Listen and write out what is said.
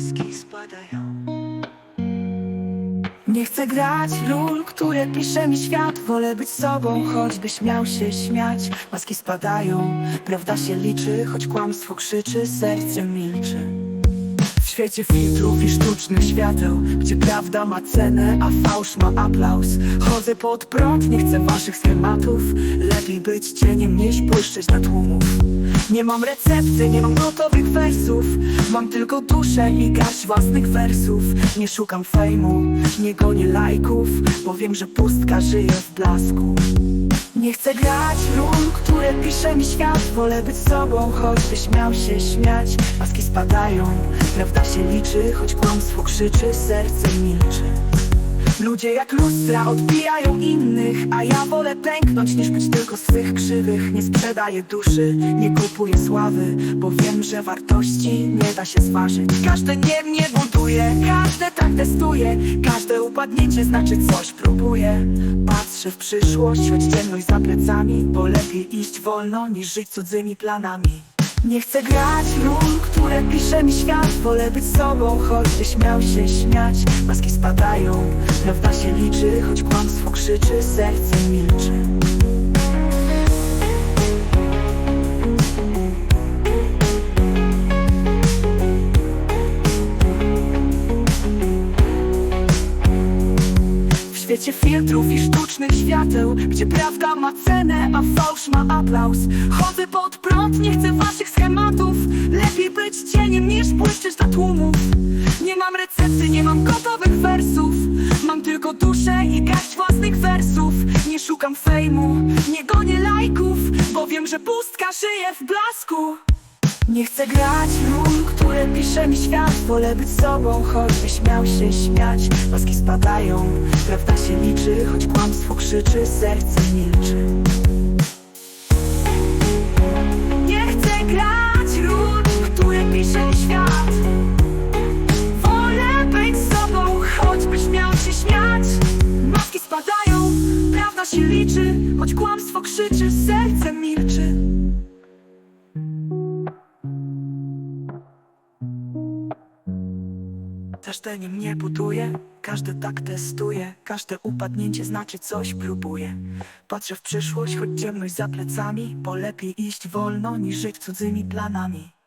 maski spadają. Nie chcę grać ról, które pisze mi świat. Wolę być sobą, choćbyś miał się śmiać. Maski spadają, prawda się liczy Choć kłamstwo krzyczy, serce milczy świecie filtrów i sztucznych świateł Gdzie prawda ma cenę, a fałsz ma aplauz. Chodzę pod prąd, nie chcę waszych schematów. Lepiej być cieniem niż błyszczeć na tłumów. Nie mam recepty, nie mam gotowych wersów. Mam tylko duszę i garść własnych wersów. Nie szukam fejmu, nie gonię lajków Bo wiem, że pustka żyje w blasku nie chcę grać ról, które pisze mi świat. Wolę być sobą, choćbyś miał się śmiać. Maski spadają, prawda się liczy Choć kłamstwo krzyczy, serce milczy Ludzie jak lustra odbijają innych A ja wolę pęknąć niż być tylko swych krzywych. Nie sprzedaję duszy, nie kupuję sławy Bo wiem, że wartości nie da się zważyć. Każde nie mnie buduje, każde tak testuje Każde upadnięcie znaczy coś próbuje Patrzę w przyszłość, choć ciemność za plecami Bo lepiej iść wolno niż żyć cudzymi planami nie chcę grać ról, które pisze mi świat. Wolę być sobą, choćbyś miał się śmiać. Maski spadają, prawda się liczy Choć kłamstwo krzyczy, serce milczy świecie filtrów i sztucznych świateł Gdzie prawda ma cenę, a fałsz ma aplauz. Chodzę pod prąd, nie chcę waszych schematów. Lepiej być cieniem niż błyszczeć dla tłumów. Nie mam recepty, nie mam gotowych wersów. Mam tylko duszę i garść własnych wersów. Nie szukam fejmu, nie gonię lajków Bo wiem, że pustka żyje w blasku. Nie chcę grać ról, pisze mi świat. Wolę być sobą, choćbyś miał się śmiać. Maski spadają, prawda się liczy. Choć kłamstwo krzyczy, serce milczy. Nie chcę grać ról, które pisze mi świat. Wolę być sobą, choćbyś miał się śmiać. Maski spadają, prawda się liczy. Choć kłamstwo krzyczy, serce milczy Każde nim mnie buduje, każde tak testuje. Każde upadnięcie znaczy coś próbuje Patrzę w przyszłość, choć ciemność za plecami Bo lepiej iść wolno niż żyć cudzymi planami